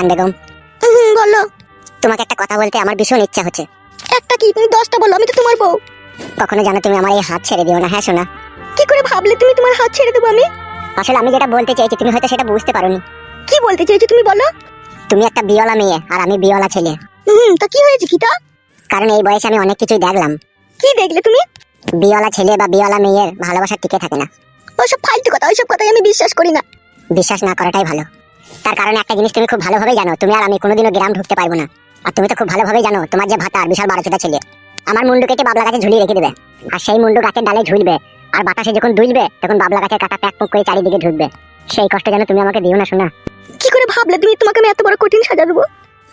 পাকান বেগম। হুম বলো। তোমাকে একটা কথা বলতে আমার ভীষণ ইচ্ছা হচ্ছে। একটা কি? তুমি দশটা বলো আমি তো তোমার বউ। কখনো জানো তুমি আমার এই হাত ছেড়ে দিও না হ্যাঁ শোনা কি করে ভাবলে তুমি তোমার হাত ছেড়ে দেবো আমি? আসলে আমি যেটা বলতে চাইছি তুমি হয়তো সেটা বুঝতে পারোনি। কি বলতে চাইছো তুমি বলো? তুমি একটা বিয়লা মেয়ে আর আমি বিয়লা ছেলে। হুম তো কি হয়েছে কিটা কারণ এই বয়সে আমি অনেক কিছুই দেখলাম। কি দেখলে তুমি? বিয়লা ছেলে বা বিয়লা মেয়ের ভালোবাসা টিকে থাকে না। ওসব ফালতু কথা ওইসব কথাই আমি বিশ্বাস করি না। বিশ্বাস না করাটাই ভালো। তার কারণে একটা জিনিস তুমি খুব ভালোভাবেই জানো তুমি আর আমি কোনোদিনও গ্রাম ঢুকতে পারব না। আর তুমি তো খুব ভালোভাবেই জানো তোমার যে ভাতা বিশাল বারো চোদা ছেলে আমার মুন্ডু কেটে বাবলা গাছে ঝুলিয়ে রেখে দেবে। আর সেই মুন্ডু গাছের ডালে ঝুলবে আর বাতাসে যখন দুলবে তখন বাবলা গাছের কাটা প্যাক পুক করে চারিদিকে ঢুকবে। সেই কষ্ট যেন তুমি আমাকে দিও না শোনা কি করে ভাবলে তুমি? তোমাকে আমি এত বড় কঠিন সাজা দেবো।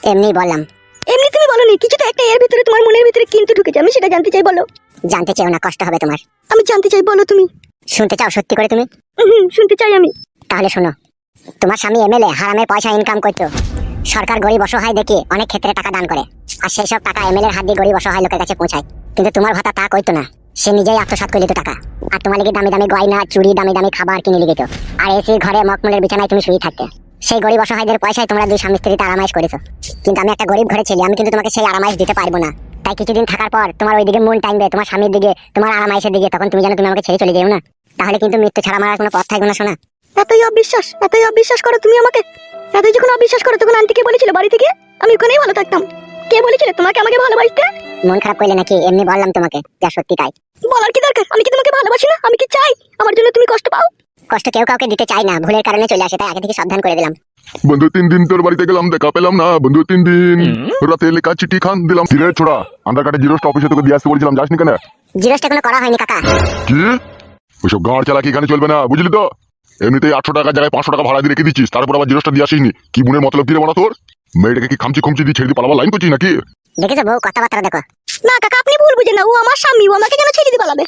এমনি বললাম। এমনি তুমি বলো নি কিছু তো একটা এর ভিতরে তোমার মনের ভিতরে কিন্তু ঢুকেছে আমি সেটা জানতে চাই বলো। জানতে চাও না কষ্ট হবে তোমার। আমি জানতে চাই বলো তুমি। শুনতে চাও সত্যি করে তুমি? শুনতে চাই আমি। তাহলে শোনো তোমার স্বামী এমএলএ, হারামের পয়সা ইনকাম করতো। সরকার গরিব অসহায় দেখে অনেক ক্ষেত্রে টাকা দান করে। আর সেই সব টাকা এমএলএর হাত দিয়ে গরিব অসহায় লোকের কাছে পৌঁছায়। কিন্তু তোমার ভাতা তা করতো না। সে নিজেই আত্মসাৎ করে দিত টাকা। আর তোমার লিগে দামি দামি গয়না, চুড়ি, দামি দামি খাবার কিনে লিখিত আর এসে, ঘরে মকমলের বিছানায় তুমি শুয়ে থাকতে। সেই গরিব অসহায়দের পয়সায় তোমরা দুই স্বামী স্ত্রীতে আরামাইশ করেছ। কিন্তু আমি একটা গরিব ঘরে ছেলে, আমি কিন্তু তোমাকে সেই আরামাইশ দিতে পারব না। তাই কিছুদিন থাকার পর তোমার ওইদিকে মন টাইমবে তোমার স্বামীর দিকে, তোমার আরামাইশের দিকে, তখন তুমি জানো তুমি আমাকে ছেড়ে চলে যেও না। তাহলে কিন্তু মৃত্যু ছাড়া মারার কোনো পথ থাকবে না শোনা এতই অবিশ্বাস এতই অবিশ্বাস করো তুমি আমাকে। এতই যখন অবিশ্বাস করো তখন আন্টিকে বলেছিল বাড়ি থেকে? আমি ওখানেই ভালো থাকতাম। কে বলেছিল তোমাকে আমাকে ভালোবাসতে? মন খারাপ করলে নাকি এমনি বললাম তোমাকে যা সত্যি তাই। বলার কি দরকার? আমি কি তোমাকে ভালোবাসি না? আমি কি চাই? আমার জন্য তুমি কষ্ট পাও? কষ্ট কেউ কাউকে দিতে চাই না ভুলের কারণে চলে আসে তাই আগে থেকে সাবধান করে দিলাম। বন্ধু তিন দিন তোর বাড়িতে গেলাম দেখা পেলাম না। বন্ধু তিন দিন রাতে লেখা চিঠি খান দিলাম। কিরে ছোড়া আধার কার্ডে জিরোস্ট অফিসে তোকে দিয়ে আসতে বলছিলাম যাসনি কেন? জিরোসটা কোনো করা হয়নি কাকা। কি? ওইসব গাঁড় চালাকি এখানে চলবে না বুঝলি তো? এমনিতেই আটশো টাকার জায়গায় পাঁচশো টাকা ভাড়া দিয়ে রেখে দিচ্ছিস তারপর আবার জিরোসটা দিয়ে আসিনি কি মনের মতলব কিরে বলা তোর? মেয়েটাকে কি খামচি খুমচি দিয়ে ছেড়ে দিয়ে পালাবার লাইন করছিস নাকি? দেখেছ বউ কথাবার্তা দেখো। না কাকা আপনি ভুল বুঝেন না ও আমার স্বামী ও আমাকে কেন ছেড়ে দিতে পালাবে?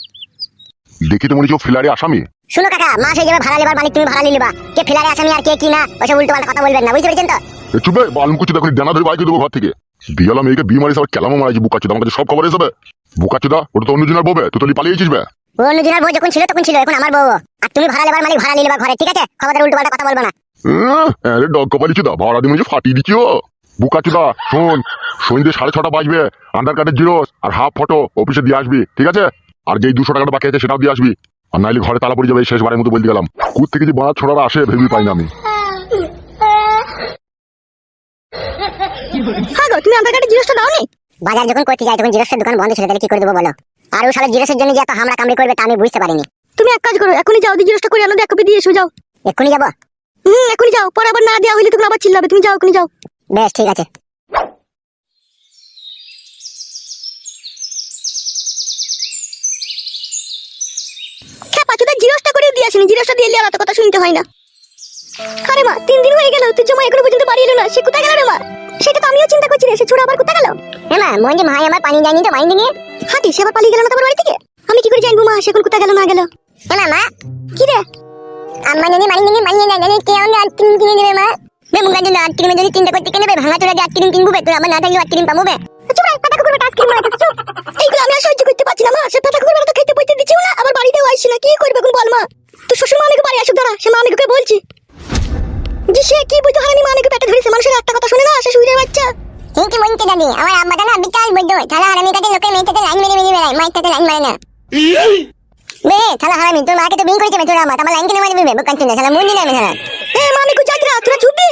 দেখি তো মনে হচ্ছে ফিলারে আসামি। শুনো কাকা মাস হয়ে যাবে ভাড়া লেবার মালিক তুমি ভাড়া নিলিবা কে ফিলারে আসামি আর কে কি না ওইসব উল্টো পাল্টা কথা বলবেন না বুঝতে পেরেছেন তো? এ চুপে বালম কুচি দেখো ডানা ধরে বাইকে দেবো ঘর থেকে। বিয়ালা মেয়েকে বিয়ে মারিস আবার কেলামও মারাইছি বুকাচুদা আমার কাছে সব খবর এসবে। বুকাচুদা ওটা তো অন্যজনের ববে তুই তো পালিয়েছিস বে। ও বউ যখন ছিল তখন ছিল এখন আমার বউ আর তুমি ভাড়া লেবার মালিক ভাড়া ঘরে ঠিক আছে? খবরের উল্টো পাল্টা কথা বলব না। আরে ডগ কপালি চুদা ভাড়া মনে ফাটিয়ে দিচ্ছি ও। বুকা চুদা শোন সন্ধ্যে সাড়ে ছটা বাজবে আধার কার্ডের জিরোস আর হাফ ফটো অফিসে দিয়ে আসবি ঠিক আছে? আর যেই দুশো টাকাটা বাকি আছে সেটাও দিয়ে আসবি। আর নাইলে ঘরে তালা পড়ে যাবে শেষবারের মতো বলতে গেলাম কুত থেকে যে বাড়া ছোড়ারা আসে ভেবে পাই না আমি। হ্যাঁ গো তুমি আধার কার্ডে জিনিসটা দাও নি বাজার যখন করতে যাই তখন জিরোসের দোকান বন্ধ ছিল তাহলে কি করে দেবো বলো? আর ও সালে জিরোসের জন্য যে এত হামলা কামড়ি করবে তা আমি বুঝতে পারিনি। তুমি এক কাজ করো এখনই যাও দিয়ে জিনিসটা করে আনো এক কপি দিয়ে এসো যাও। এক্ষুনি যাব? হুম এখনই যাও পরে আবার না দেওয়া হইলে তখন আবার চিল্লাবে তুমি যাও এখনই যাও। বেশ ঠিক আছে। জিরোসটা করে দিয়ে আসেনি জিরোসটা দিয়ে এলে কথা শুনতে হয় না। আরে মা তিন দিন হয়ে গেল তুই জমা এখনও পর্যন্ত বাড়ি এলো না সে কোথায় গেল রে মা? সেটা তো আমিও চিন্তা করছি রে সে ছোড়া আবার কোথায় গেল? হ্যাঁ মা মঞ্জু ভাই আমার পানি যায়নি তো হাঁটি সে আবার পালিয়ে গেল না তোমার বাড়ি থেকে? আমি কি করে জানব মা সে এখন কোথায় গেল না গেল? হ্যাঁ মা। কি রে? আম্মা যদি মানি নিয়ে মানিয়ে না জানি কে আমাকে আইসক্রিম কিনে দেবে মা? বে মুগা জন্য আইসক্রিমের যদি চিন্তা করতে কেনে বে? ভাঙা চোরা যে আইসক্রিম কিনবো বে? তুই আমার না থাকলে আইসক্রিম পাবো বে? চুপ রে পাতা কুকুর টাস্ক কিনে মারতে চুপ। এইগুলো আমি আর সহ্য করতে পারছি না মা। সে পাতা কুকুর তো খেতে পড়তে দিচ্ছিও না আবার বাড়িতেও আইসি না। কি করবে এখন বল মা? তো শ্বশুর মানিকে বাড়ি আসুক দাঁড়া। সে মানিকে বলছি। যে সে কি বুঝতে হারানি মানিকে পেটে ধরেছে মানুষের একটা কথা শুনে না? সে শুয়ে বাচ্চা। ঠিকই বলতে দাদি আমার আব্বাটা না বিকাল বৈদ্য থালা হারামি কাটে লোকের মেয়েটাতে লাইন মেরে মেরে বেড়ায় মাইকটাতে লাইন মারে না বে থালা হারামি তোর মাকে তো বিয়ে করেছে তোর আমার আমার লাইন কেন মারবি বে বুকান চুনে থালা মুন্ডি নামে থালা এ মানিকু যাত্রা তোরা চুপ দে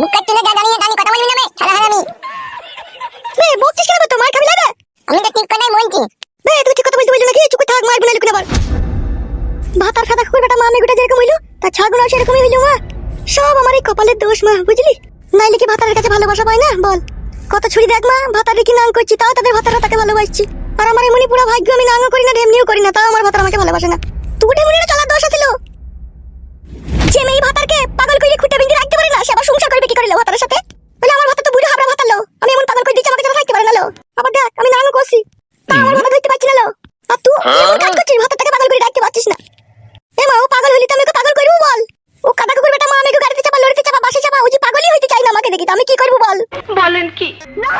বুকান চুনে যা দাঁড়িয়ে দাঁড়িয়ে কথা বলবি না বে থালা হারামি বে বকছিস কেন তো মার খাবি না আমি তো ঠিক কথাই বলছি বে তুই ঠিক কথা বলতে বলছো নাকি চুপ থাক মারবি না লুকিয়ে আবার ভাতার খাতা কুকুর বেটা মামি গোটা যেরকম হইল তার ছাগুলো সেরকমই হইল মা সব আমার এই কপালের দোষ মা বুঝলি নাইলে কি ভাতারের কাছে ভালোবাসা পায় না বল কত ছুরি দেখ মা ভাতারে কি নাং করছি, তাও তাদের ভাতারা তাকে ভালোবাসছি। আর আমার এমনি পুরো ভাগ্য আমি নাঙ্গ করি না, ঢেমনিও করি না, তাও আমার ভাতারা আমাকে ভালোবাসে না। তুই ঢেমনির চলার দোষ আছিল যে মেয়ে ভাতারকে পাগল করে খুঁটে বিন্দু রাখতে পারে না সে আবার সংসার করবে কি করে লো ভাতারের সাথে বলে আমার ভাতা তো বুড়ো হাবড়া ভাতার লো আমি এমন পাগল করে দিচ্ছি আমাকে যারা থাকতে পারে না লো আবার দেখ আমি নাংও করছি তা আমার ভাতা ধরতে পারছি না লো আর তুই এমন কাজ করছিস ভাতারটাকে পাগল করে রাখতে পারছিস না এ মা ও পাগল হইলি তো আমি ওকে পাগল করব বল ও কাদা কুকুর বেটা মা আমি ওকে গাড়িতে চাপা লরিতে চাপা বাসে চাপা ও যে পাগলই হইতে চাই না আমাকে দেখি তো আমি কি করব বল বলেন কি?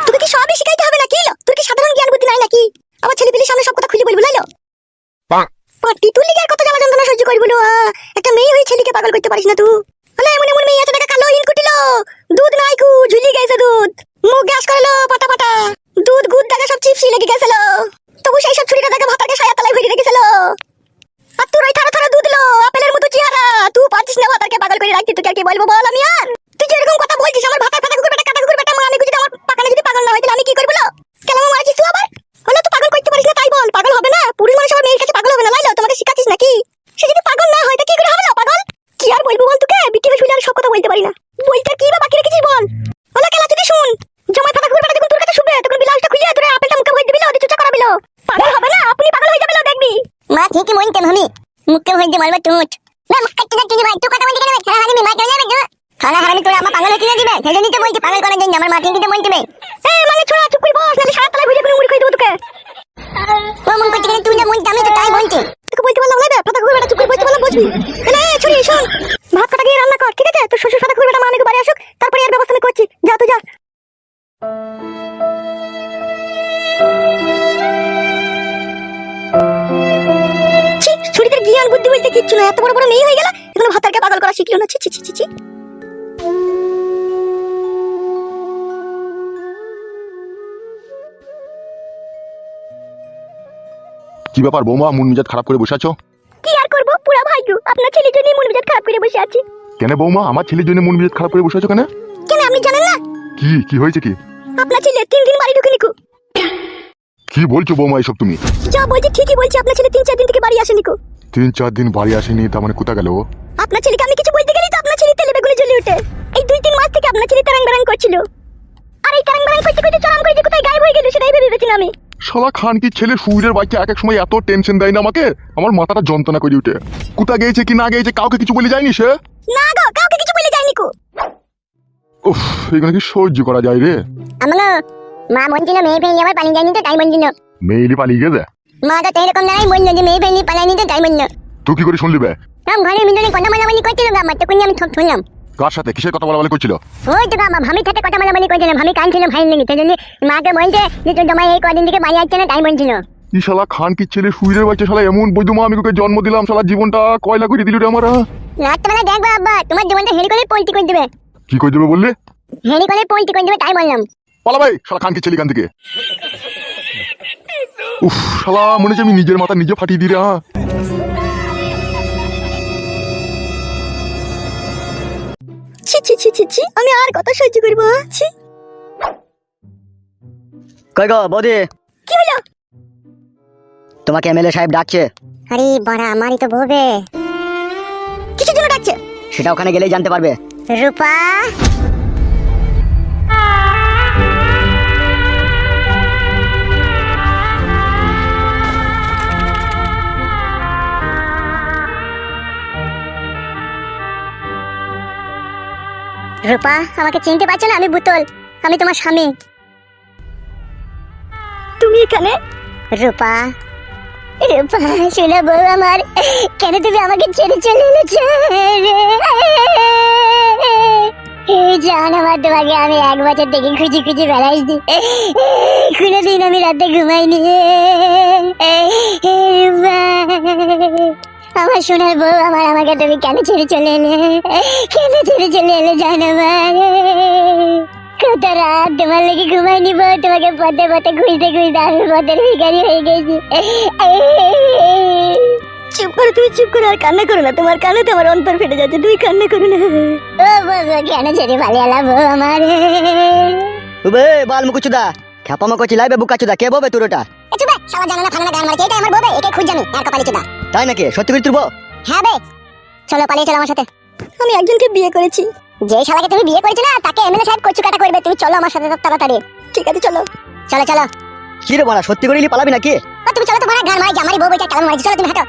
তোকে কি সবই শিখাইতে হবে নাকি? লো তোর কি সাধারণ জ্ঞান বুদ্ধি নাই নাকি? আমার ছেলে পিলির সামনে সব কথা খুলে বলব লাইলো পাটি তুই লিগে আর কত জ্বালা যন্ত্রণা সহ্য করব লো, একটা মেয়ে হয়ে ছেলেকে পাগল করতে পারিস না তুই। হলে এমন এমন মেয়ে আছে দেখা কালো ইন কুটিল দুধ নাই কু ঝুলি গেছে দুধ। মুখ গ্যাস করল পাটা পাটা দুধ গুদ দেখা সব চিপসি লেগে গেছিল তবু সেই সব ছুরিটা দেখা ভাতাকে সায়া তলায় ভরে রেখেছিল আর তোর ওই থারা থারা দুধ লো আপেলের মতো চেহারা তুই পারছিস না ভাতারকে পাগল করে রাখতে তোকে আর কি বলব বল আমি আর তুই যেরকম কথা বলছিস আমার ভাতা ফাতা কুকুর বেটা কাটা কুকুর বেটা মা আমি যদি আমার পাকানে যদি পাগল না হয় তাহলে আমি কি করব কেন মারাছিস তুই আবার হলে তুই পাগল করতে পারিস না তাই বল পাগল হবে না পুরুষ মানুষ আবার মেয়ের কাছে পাগল হবে না লাইলো তোমাকে শিখাচ্ছিস নাকি সে যদি পাগল না হয় তা কি করে হবে না পাগল কি আর বলব বল তোকে বিটি শুনে আর সব কথা বলতে পারি না বলতে কি বা বাকি রেখেছিস বল বলে কেলা যদি শুন জামাই ফাটা কুকুর বেটা যখন তোর কাছে শুবে তখন বিলাসটা খুলে তোর আপেলটা মুখে ভরে দিবি ওদের চুচা করাবিল পাগল হবে না আপনি পাগল হয়ে যাবে দেখবি মা ঠিকই বলতেন আমি হইতে মারবে টুট না ভাই তুই কথা বলতে কেন হারামি চলে যাবে খালা হারামি আমার পাগল হয়ে দিবে? নিতে বলছি পাগল করার জন্য আমার দিতে বলতে এ মানে ছোড়া চুপ করে বস নালে সারা তলায় ভরে করে মুড়ি খাই দেব তোকে। ও মন করতে গেলে তুই না আমি তো তাই বলছি। তোকে বলতে পারলাম না বেটা চুপ করে বলতে বুঝবি? শোন। ভাত কাটা গিয়ে রান্না কর ঠিক আছে? তোর শ্বশুর জ্ঞান বুদ্ধি বলতে কিচ্ছু না এত বড় বড় মেয়ে হয়ে গেল? এখনও ভাতারকে পাগল করা শিখলো না? ছি ছি ছি ছি কি ব্যাপার বৌমা? মন মেজাজ খারাপ করে বসে আছো? কি আর করব? পুরা ভাইগু আপনার ছেলের জন্য মন মেজাজ খারাপ করে বসে আছি। কেন বৌমা? আমার ছেলের জন্য মন মেজাজ খারাপ করে বসে আছো কেন? কেন আপনি জানেন না? কি কি হয়েছে কি? আপনার ছেলে তিন দিন বাড়ি ঢুকে নিকু কি বলছো বৌমা এসব তুমি? যা বলছি ঠিকই বলছি আপনার ছেলে তিন চার দিন থেকে বাড়ি আসে নিকু তিন চার দিন বাড়ি আসেনি তার মানে কোথা গেল ও? আপনার ছেলেকে আমি কিছু বলতে গেলেই তো আপনার ছেলে তেলে বেগুনে জ্বলে ওঠে। এই দুই তিন মাস থেকে আপনার ছেলে তারাং বারাং করছিল। আর এই তারাং বারাং করতে করতে চরম করে যে কোথায় গায়েব হয়ে গেল সেটাই ভেবে পেয়েছিলাম আমি শালা খান কি ছেলে সুইরের বাচ্চা এক এক সময় এত টেনশন দেয় না আমাকে? আমার মাথাটা যন্ত্রণা করে উঠে কোথা গিয়েছে কি না গিয়েছে কাউকে কিছু বলে যায়নি সে? না গো কাউকে কিছু বলে যায়নি কো। উফ এখানে কি সহ্য করা যায় রে? আমাকে মা বলছিল মেয়ে ফেলি আবার পালিয়ে যায়নি তো তাই বলছিল মেয়েলি পালিয়ে গেছে? মা তো এরকম দাঁড়াই বলল যে মেয়ে ফেলি পালায়নি তো তাই বলল তুই কি করে শুনলি বে? তখন ঘরের ভিতরে কথা মালামালি করছিল গা আমার তখন আমি শুনলাম। কার সাথে? কিসের কথা বলা বলে করছিল? ওই তো আমার ভামির সাথে কথা মালামালি করছিল ভামি কানছিল ভাই লেগে সেই জন্য মাকে বলছে যে তোর জামাই এই কদিন থেকে বাড়ি আসছে না তাই বলছিল। ই শালা খান কি ছেলে সুইরের বাচ্চা শালা এমন বৈধমা আমি ওকে জন্ম দিলাম শালা জীবনটা কয়লা করে দিল রে আমার রাত্রেবেলা দেখব আব্বা তোমার জীবনটা হেরি করে পোল্টি করে দেবে। কি করে দেবে বললে? হেরি করে পোল্টি করে দেবে তাই বললাম। পালা ভাই শালা খান কি ছেলে কান থেকে? উফ শালা মনে হচ্ছে আমি নিজের মাথা নিজে ফাটিয়ে দিই রে হ্যাঁ। ছি ছি ছি ছি ছি আমি আর কথা সহ্য করব ছি। কই গো বৌদি? কি হলো? তোমাকে এমএলএ সাহেব ডাকছে। আরে বড়া আমারই তো বউবে কিসের জন্য ডাকছে? সেটা ওখানে গেলেই জানতে পারবে। রূপা? রূপা আমাকে চিনতে পারছ না আমি বুতল আমি তোমার স্বামী তুমি এখানে রূপা রূপা শোনা বউ আমার কেন তুমি আমাকে ছেড়ে চলে এই জান আমার তোমাকে আমি এক বছর থেকে খুঁজে খুঁজে বেড়াইছি কোনোদিন আমি রাতে ঘুমাইনি রূপা আমার সোনার বউ আমার আমাকে তুমি কেন ছেড়ে চলে এলে? কেন ছেড়ে চলে এলে জানো কত রাত তোমার লেগে ঘুমাইনি বউ তোমাকে পথে পথে খুঁজতে খুঁজতে আমি পথের ভিখারি হয়ে গেছি। চুপ করো তুমি চুপ করো আর কান্না করো না তোমার কানে তো আমার অন্তর ফেটে যাচ্ছে তুমি কান্না করো না। ও বউ কেন ছেড়ে পালিয়ে এলা বউ আমার? উবে বাল মুকুচুদা খ্যাপামা করছি লাইবে বুকাচুদা কে ববে তোর ওটা সবার জানা না ফানা গান মারছে এটা আমার বউ একে খুঁজ জানি আর কপালে চুদা। তাই নাকি? সত্যি করে তুলবো? হ্যাঁ বে চলো পালিয়ে চলো আমার সাথে। আমি একজনকে বিয়ে করেছি। যে শালাকে তুমি বিয়ে করেছ না তাকে এমএলএ সাহেব কচু কাটা করবে তুমি চলো আমার সাথে তাড়াতাড়ি। ঠিক আছে চলো। চলো চলো। কি রে বলা সত্যি করে পালাবি নাকি? তুমি চলো তো বড়া গান মারি জামারি বউ বইটা কেমন মারি চলো তুমি হাঁটো।